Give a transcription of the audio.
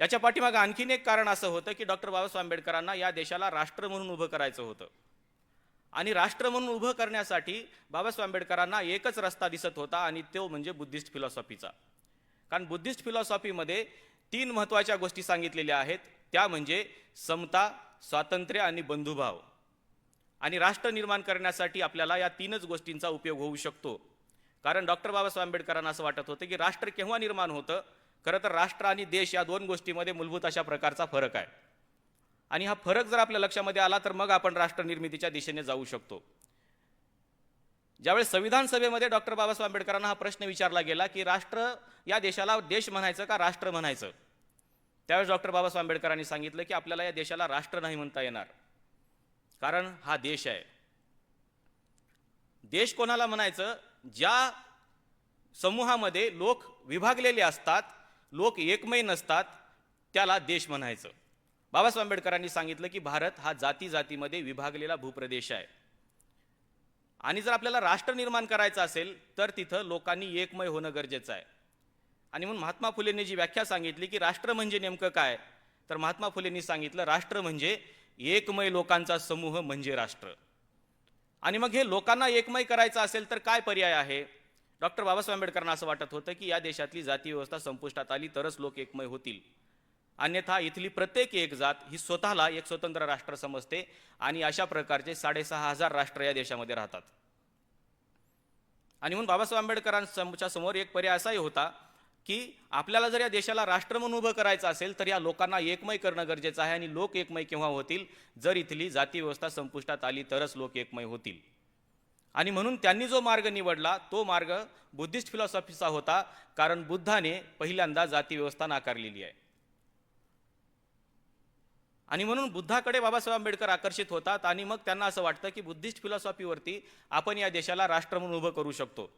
याच्या पाठीमागं आणखीन एक कारण असं होतं की डॉक्टर बाबासाहेब आंबेडकरांना या देशाला राष्ट्र म्हणून उभं करायचं होतं. आणि राष्ट्र म्हणून उभं करण्यासाठी बाबासाहेब आंबेडकरांना एकच रस्ता दिसत होता आणि तो म्हणजे बुद्धिस्ट फिलॉसॉफीचा. कारण बुद्धिस्ट फिलॉसॉफीमध्ये तीन महत्त्वाच्या गोष्टी सांगितलेल्या आहेत. त्या म्हणजे समता स्वातंत्र्य आणि बंधुभाव. आणि राष्ट्र निर्माण करण्यासाठी आपल्याला या तीनच गोष्टींचा उपयोग होऊ शकतो. कारण डॉक्टर बाबासाहेब आंबेडकरांना असं वाटत होतं की राष्ट्र केव्हा निर्माण होतं? खरं तर राष्ट्र आणि देश या दोन गोष्टीमध्ये मूलभूत अशा प्रकारचा फरक आहे. आणि हा फरक जर आपल्या लक्षामध्ये आला तर मग आपण राष्ट्र निर्मितीच्या दिशेने जाऊ शकतो. ज्यावेळेस संविधान सभेमध्ये डॉक्टर बाबासाहेब आंबेडकरांना हा प्रश्न विचारला गेला की राष्ट्र या देशाला देश म्हणायचं का राष्ट्र म्हणायचं? त्यावेळेस डॉक्टर बाबासाहेब आंबेडकरांनी सांगितलं की आपल्याला या देशाला राष्ट्र नाही म्हणता येणार. कारण हा देश आहे. देश कोणाला म्हणायचं? ज्या समूहामध्ये लोक विभागलेले असतात लोक एकमय नसतात त्याला देश म्हणायचं. बाबासाहेब आंबेडकरांनी सांगितलं की भारत हा जाती जातीमध्ये विभागलेला भूप्रदेश आहे. आणि जर आपल्याला राष्ट्र निर्माण करायचं असेल तर तिथं लोकांनी एकमय होणं गरजेचं आहे. आणि म्हणून महात्मा फुलेंनी जी व्याख्या सांगितली की राष्ट्र म्हणजे नेमकं काय तर महात्मा फुलेंनी सांगितलं राष्ट्र म्हणजे एकमय लोकांचा समूह म्हणजे राष्ट्र. आणि मग हे लोकांना एकमय करायचं असेल तर काय पर्याय आहे? डॉक्टर बाबासाहेब आंबेडकरांना असं वाटत होतं की या देशातली जाती व्यवस्था संपुष्टात आली तरच लोक एकमय होतील. अन्यथा इथली प्रत्येक एक जात ही स्वतःला एक स्वतंत्र राष्ट्र समजते आणि अशा प्रकारचे साडेसहा हजार राष्ट्र या देशामध्ये राहतात. आणि म्हणून बाबासाहेब आंबेडकरांच्या समोर एक पर्याय असाही होता की आपल्याला जर या देशाला राष्ट्र म्हणून उभं करायचं असेल तर या लोकांना एकमय करणं गरजेचं आहे आणि लोक एकमय केव्हा होतील? जर इथली जाती व्यवस्था संपुष्टात आली तरच लोक एकमय होतील. आणि म्हणून त्यांनी जो मार्ग निवडला तो मार्ग बुद्धिस्ट फिलॉसॉफीचा होता कारण बुद्धाने पहिल्यांदा जातीव्यवस्था नाकारलेली आहे. आणि म्हणून बुद्धाकडे बाबासाहेब आंबेडकर आकर्षित होतात आणि मग त्यांना असं वाटतं की बुद्धिस्ट फिलॉसॉफीवरती आपण या देशाला राष्ट्र म्हणून उभं करू शकतो.